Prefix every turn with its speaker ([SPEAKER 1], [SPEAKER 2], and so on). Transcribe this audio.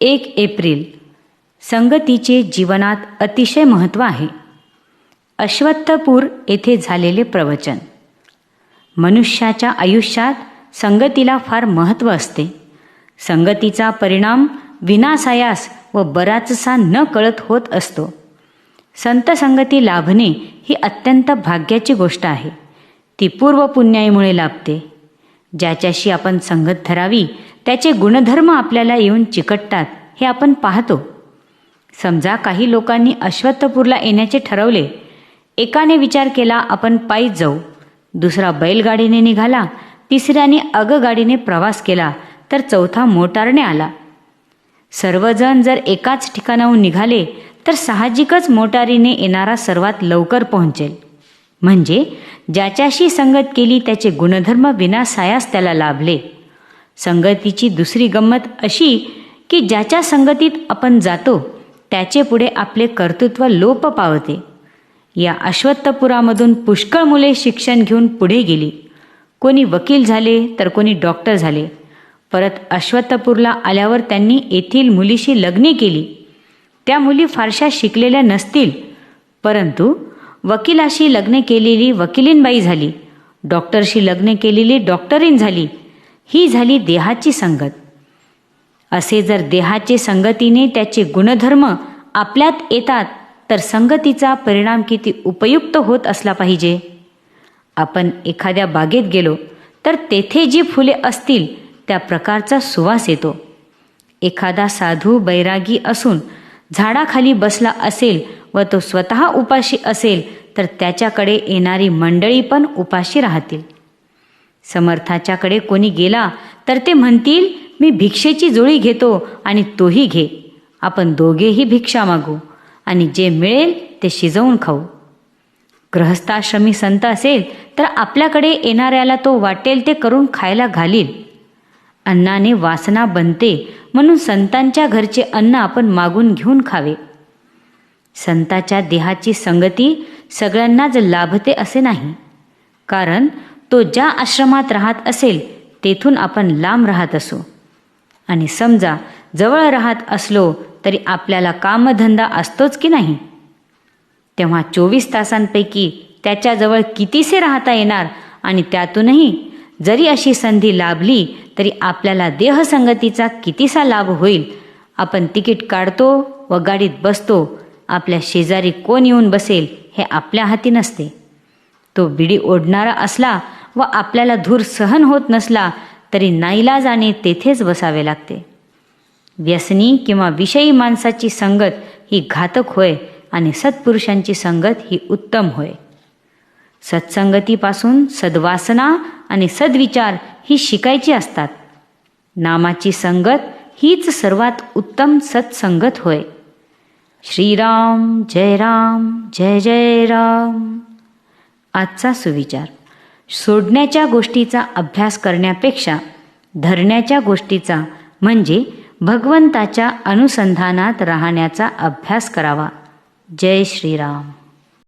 [SPEAKER 1] एक एप्रिल संगतीचे जीवनात अतिशय महत्त्व आहे. अश्वत्थपूर येथे झालेले प्रवचन. मनुष्याच्या आयुष्यात संगतीला फार महत्त्व असते. संगतीचा परिणाम विनासायास व बराचसा न कळत होत असतो. संत संगती लाभणे ही अत्यंत भाग्याची गोष्ट आहे. ती पूर्वपुण्याईमुळे लाभते. ज्याच्याशी आपण संगत धरावी त्याचे गुणधर्म आपल्याला येऊन चिकटतात हे आपण पाहतो. समजा काही लोकांनी अश्वत्थपूरला येण्याचे ठरवले. एकाने विचार केला आपण पायीच जाऊ. दुसरा बैलगाडीने निघाला. तिसऱ्याने अगगाडीने प्रवास केला तर चौथा मोटारने आला. सर्वजण जर एकाच ठिकाणाहून निघाले तर साहजिकच मोटारीने येणारा सर्वात लवकर पोहोचेल. म्हणजे ज्याच्याशी संगत केली त्याचे गुणधर्म विनासायास त्याला लाभले. संगतीची दुसरी गंमत अशी की ज्याच्या संगतीत आपण जातो त्याचे पुढे आपले कर्तृत्व लोप पावते. या अश्वत्थपुरामधून पुष्कळ मुले शिक्षण घेऊन पुढे गेली. कोणी वकील झाले तर कोणी डॉक्टर झाले. परत अश्वत्थपूरला आल्यावर त्यांनी येथील मुलीशी लग्ने केली. त्या मुली फारशा शिकलेल्या नसतील. परंतु वकिलाशी लग्न केलेली वकिलीनबाई झाली. डॉक्टरशी लग्न केलेली डॉक्टरीन झाली. ही झाली देहाची संगत. असे जर देहाचे संगतीने त्याचे गुणधर्म आपल्यात येतात तर संगतीचा परिणाम किती उपयुक्त होत असला पाहिजे? आपण एखाद्या बागेत गेलो तर तेथे जी फुले असतील त्या प्रकारचा सुवास येतो. एखादा साधू बैरागी असून झाडाखाली बसला असेल व तो स्वतः उपाशी असेल तर त्याच्याकडे येणारी मंडळी पण उपाशी राहतील. समर्थाच्याकडे कोणी गेला तर ते म्हणतील मी भिक्षेची जोळी घेतो आणि तोही घे. आपण दोघेही भिक्षा मागू आणि जे मिळेल ते शिजवून खाऊ. ग्रहस्थाश्रमी संत असेल तर आपल्याकडे येणाऱ्याला तो वाटेल ते करून खायला घालील. अन्नाने वासना बनते म्हणून संतांच्या घरचे अन्न आपण मागून घेऊन खावे. संताच्या देहाची संगती सगळ्यांनाच लाभते असे नाही. कारण तो ज्या आश्रमात राहत असेल तेथून आपण लांब राहत असो. आणि समजा जवळ राहत असलो तरी आपल्याला कामधंदा असतोच की नाही? तेव्हा चोवीस तासांपैकी त्याच्याजवळ कितीसे राहता येणार आणि त्यातूनही जरी अशी संधी लाभली तरी आपल्याला देहसंगतीचा कितीसा लाभ होईल? आपण तिकीट काढतो व गाडीत बसतो. आपल्या शेजारी कोण येऊन बसेल हे आपल्या हाती नसते. तो बिडी ओढणारा असला व आपल्याला धूर सहन होत नसला तरी नाईलाजाने तेथेच बसावे लागते. व्यसनी किंवा विषयी माणसाची संगत ही घातक होय आणि सत्पुरुषांची संगत ही उत्तम होय. सत्संगतीपासून सद्वासना आणि सद्विचार ही शिकायची असतात. नामाची संगत हीच सर्वात उत्तम सत्संगत होय. श्रीराम जय राम जय जय राम. आजचा सुविचार. सोडण्याच्या गोष्टीचा अभ्यास करण्यापेक्षा धरण्याच्या गोष्टीचा म्हणजे भगवंताच्या अनुसंधानात राहण्याचा अभ्यास करावा. जय श्रीराम.